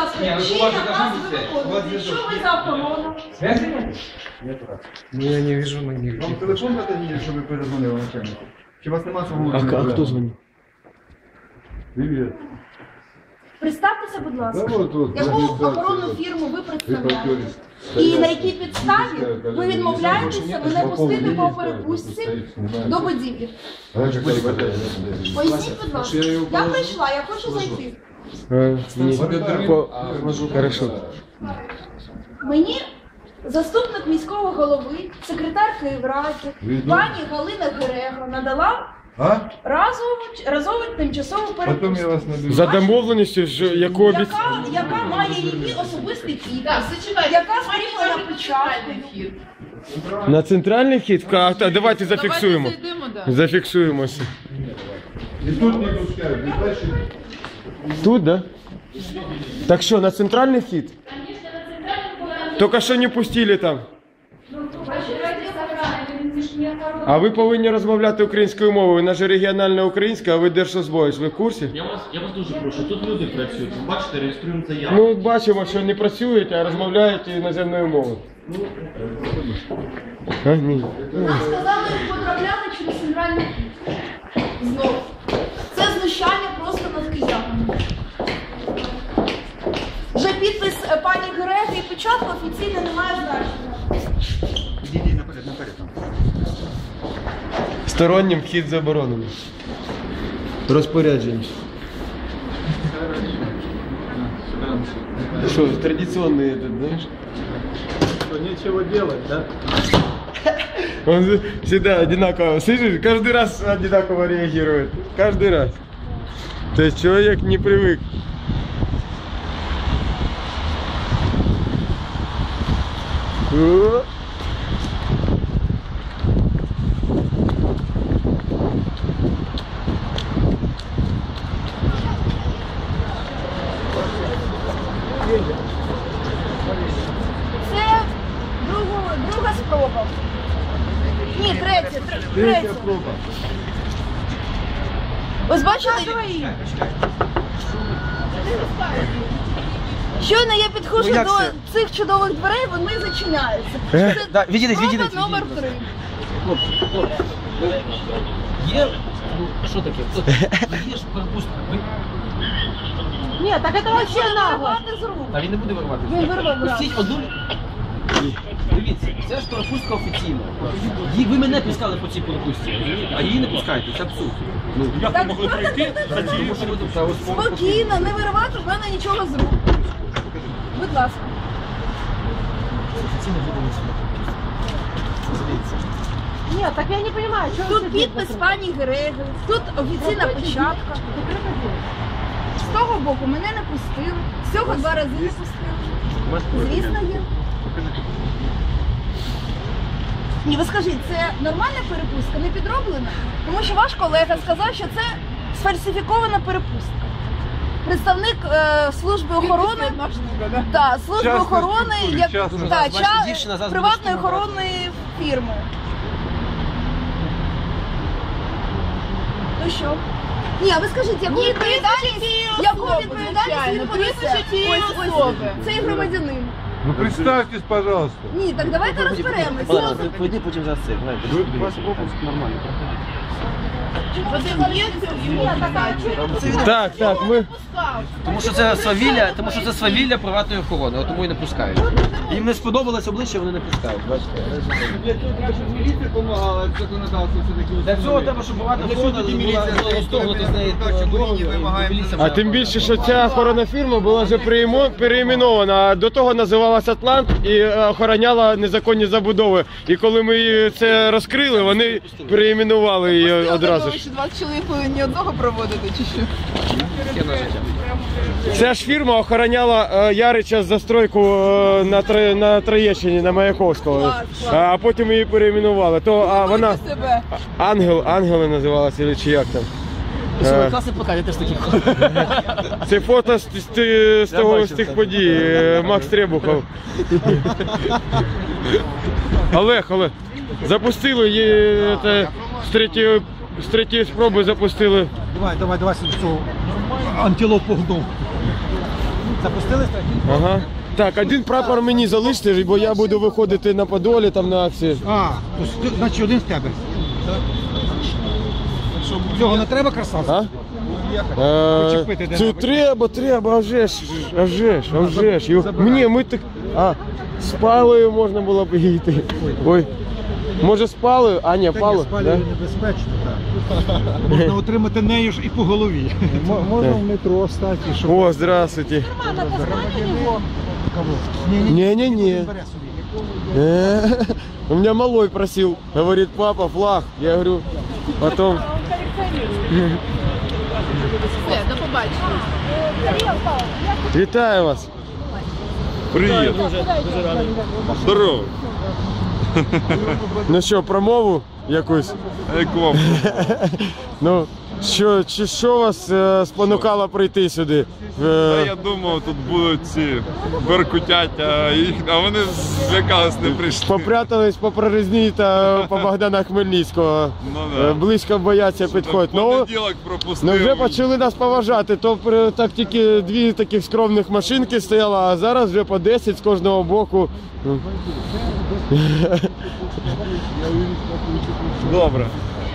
ласка, Ні, ви чиї уважно накази ви кажіть, виконуєте? зв'язок Що ви за охорона? Связи нет? Ну я не вижу на них. Вам телефон надо, щоб ви перезвонили начальнику? Чи у вас нема свого А, а кто звонит? Привіт. Представтеся, будь ласка. Да вот тут, Яку охоронну от. фірму ви представляєте? І на якій підставі ви відмовляєтеся мене пустити по перепустці до будівлі? Поясніть, будь ласка. Я прийшла, я хочу зайти. По- Хорошо. Мені заступник міського голови, секретар Київради, Відомо. пані Галина Герега надала А? разову, разову тимчасову Потім я перепустку. вас наберу. За домовленістю, ж, яку обіцяли. Яка, яка має її особистий підпис, Так, зачекайте. яка скріплена печаткою. На центральний вхід? А, та, давайте зафіксуємо. Давайте зайдемо, да. Зафіксуємося. І тут не пускають, не бачиш? Тут, да? Так що, на центральний вхід? Тільки що не пустили там. А ви повинні розмовляти українською мовою. Вона ж регіональна українська, а ви держслужбовець. Ви в курсі? Я вас, я вас дуже прошу, тут люди працюють. Ви бачите, реєструємо заяву. Ну, бачимо, що не працюєте, а розмовляють іноземною мовою. А, ні. Нам сказали, потрапляли через центральний вхід. Знову. Це знущання просто Гереги і печатка офіційно не має значення. Ідіть наперед, наперед. там. Стороннім вхід заборонений. Розпорядження. Що, традиційний этот, знаєш? Нечего делать, да? Он всегда одинаково, слышишь, каждый раз одинаково реагирует. Каждый раз. То есть человек не привык. Це другу, друга спроба. Ні, третя, тр- третя. Проба. Ось бачили? Щойно я підходжу Ну, як до це? цих чудових дверей, вони зачиняються. Е? Це Да, відійдіть, спроба відійдіть, номер відійдіть, три. Хлопці, хлопці. Є. Ну, що таке? Є ж перепустка. Ви... Ні, так це вообще з рук. Та він не буде вирвати. Він вирвав раз. Пустіть одну. Дивіться, це ж перепустка офіційна. Її- Ви мене пускали по цій перепустці, розумієте? а її не пускаєте. Це абсурд. Ну, як Так, могли прийти за ви по- Спокійно, не виривати в мене нічого з рук. Будь ласка. Офіційно видали сюди. Дивіться. Ні, так я не розумію, що Тут підпис пані Гереги, тут офіційна печатка. З того боку мене не пустили, з цього два рази не пустили. Звісно, є. Ні, ви скажіть, це нормальна перепустка, не підроблена? Тому що ваш колега сказав, що це сфальсифікована перепустка. Представник е, служби охорони та служби Частна охорони структура, як частна. та, Бачите, ча- дівчина зараз приватної буде охоронної фірми. Ну що? Ні, а ви скажіть, яку відповідальність, яку відповідальність він понесе? Ось, ось, цей громадянин. Ну представьтесь, пожалуйста. Ні, так давайте розберемось. Ладно, пойди потім за це. Вас пропуск нормально. Так, так, ми. Тому що це свавілля, тому що це свавілля приватної охорони, от тому і не пускають. Їм не сподобалось обличчя, вони не пускають. Бачите? Міліція допомагала, законодавство все-таки. Для цього треба, щоб приватна охорона була з договір, А тим більше, що ця охоронна фірма була вже переіменована, а до того називалася Атлант і е, охороняла незаконні забудови. І коли ми це розкрили, вони переіменували її одразу. ж. Що 20 чоловік повинні одного проводити, чи що? Ця ж фірма охороняла е, Ярича застройку е, на, Тро- на Троєщині, на Маяковського. А потім її переіменували. То а вона себе. Ангел, Ангели називалася, чи як там. Е, Класи покажуть, теж такі. Це фото з, з, з, з, того, з тих подій. е, Макс Требухов. Олег, Олег. Запустили її е, те, з третьої, з третьої спроби запустили. Давай, давай, давай цього антилопу гну. Запустили страхів. Ага. Так, один прапор мені залиште, бо я буду виходити на Подолі там на акції. А, то значить один з тебе. Цього не треба красавця? А? Е, Почепити де треба, треба, а вже ж, а вже ж, а вже ж. Його- Ні, ми так. А, з палою можна було б йти. Ой. Може з палою? А, ні, палою. Да? небезпечно, так. Можна отримати нею ж і по голові. Можна в метро стати, щоб... О, здравствуйте. Не-не-не. Э, У меня малой просил, говорит, папа, флаг. Я говорю, потом. Все, до побачення. Вітаю вас. Привіт. Здорово. Ну що, промову якусь? Як? Ну, що, чи що вас е, спонукало прийти сюди? Та Е, я думав, тут будуть ці беркутять, а, їх, а вони злякались, не прийшли. Попрятались по прорізні та по Богдана Хмельницького. Ну Е, да. Близько бояться підходити. Ну, Понеділок пропустив. Ну вже почали нас поважати, то при- так тільки дві таких скромних машинки стояло, а зараз вже по 10 з кожного боку. Добре.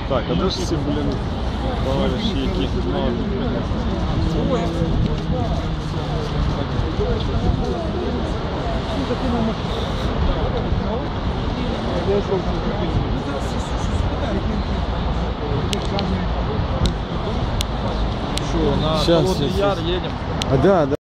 Так, а де ж ці, блін, товариші, які Сейчас, сейчас, сейчас. А, да, да.